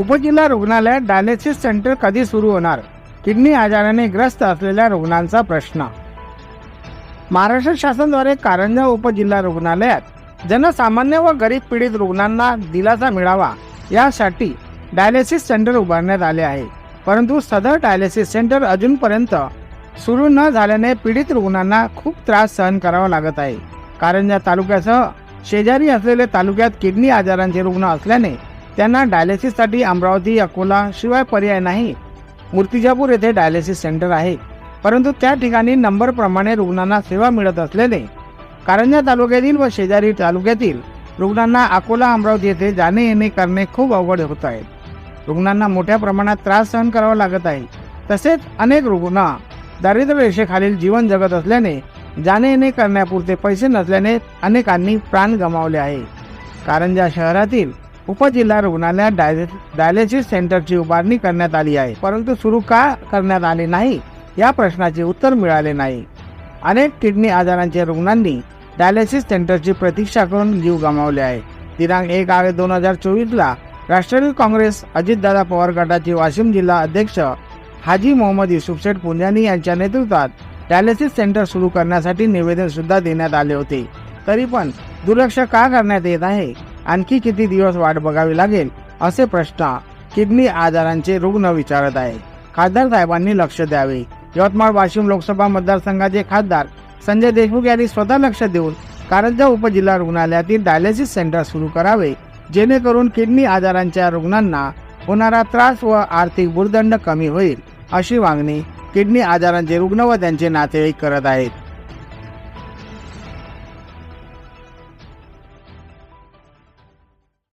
उपजिल्हा रुग्णालयात dialysis centre कधी सुरू होणार? किडनी आजाराने ग्रस्त असलेल्या रुग्णांचा प्रश्न. महाराष्ट्र शासनाद्वारे कारंजा उपजिल्हा रुग्णालयात जनसामान्य व गरीब पीडित रुग्णांना दिलासा मिळावा यासाठी डायलिसिस सेंटर उभारण्यात आले आहे. परंतु सदर डायलिसिस सेंटर अजूनपर्यंत सुरू न झाल्याने पीडित रुग्णांना खूप त्रास सहन करावा लागत आहे. कारंजा तालुक्यासह शेजारी असलेले तालुक्यात किडनी आजारांचे रुग्ण असल्याने त्यांना डायलिसिससाठी अमरावती अकोला शिवाय पर्याय नाही. मूर्तिजापूर येथे डायलिसिस सेंटर आहे. परंतु त्या ठिकाणी नंबरप्रमाणे रुग्णांना सेवा मिळत असल्याने कारंजा तालुक्यातील व शेजारी तालुक्यातील रुग्णांना अकोला अमरावती येथे जाणे येणे करणे खूप अवघड होत आहे. रुग्णांना मोठ्या प्रमाणात त्रास सहन करावा लागत आहे. तसेच अनेक रुग्ण दारिद्र्य रेषेखालील जीवन जगत असल्याने जाणे येणे करण्यापुरते पैसे नसल्याने अनेकांनी प्राण गमावले आहे. कारंजा शहरातील उपजिल्हा रुग्णालयात डाय डायलिसिस सेंटरची उभारणी करण्यात आली आहे. परंतु सुरू का करण्यात आले नाही या प्रश्नाचे उत्तर मिळाले नाही. अनेक किडनी आजारांच्या रुग्णांनी डायलिसिस सेंटरची प्रतीक्षा करून जीव गमावले आहे. दिनांक एक आठ दोन हजार चोवीसला राष्ट्रवादी काँग्रेस अजितदादा पवार गटाचे वाशिम जिल्हा अध्यक्ष हाजी मोहम्मद युसुफ शेठ पुंजानी यांच्या नेतृत्वात डायलिसिस सेंटर सुरू करण्यासाठी निवेदन सुद्धा देण्यात आले होते. तरी पण दुर्लक्ष का करण्यात येत आहे? आणखी किती दिवस वाट बघावी लागेल असे प्रश्न किडनी आजारांचे रुग्ण विचारत आहे खासदार साहेबांनी लक्ष द्यावे. यवतमाळ वाशिम लोकसभा मतदारसंघाचे खासदार संजय देशमुख यांनी स्वतः लक्ष देऊन कारंजा उपजिल्हा रुग्णालयातील डायलिसिस सेंटर सुरू करावे जेणेकरून किडनी आजारांच्या रुग्णांना होणारा त्रास व आर्थिक भूर्दंड कमी होईल अशी मागणी किडनी आजारांचे रुग्ण व त्यांचे नातेवाईक करत आहेत.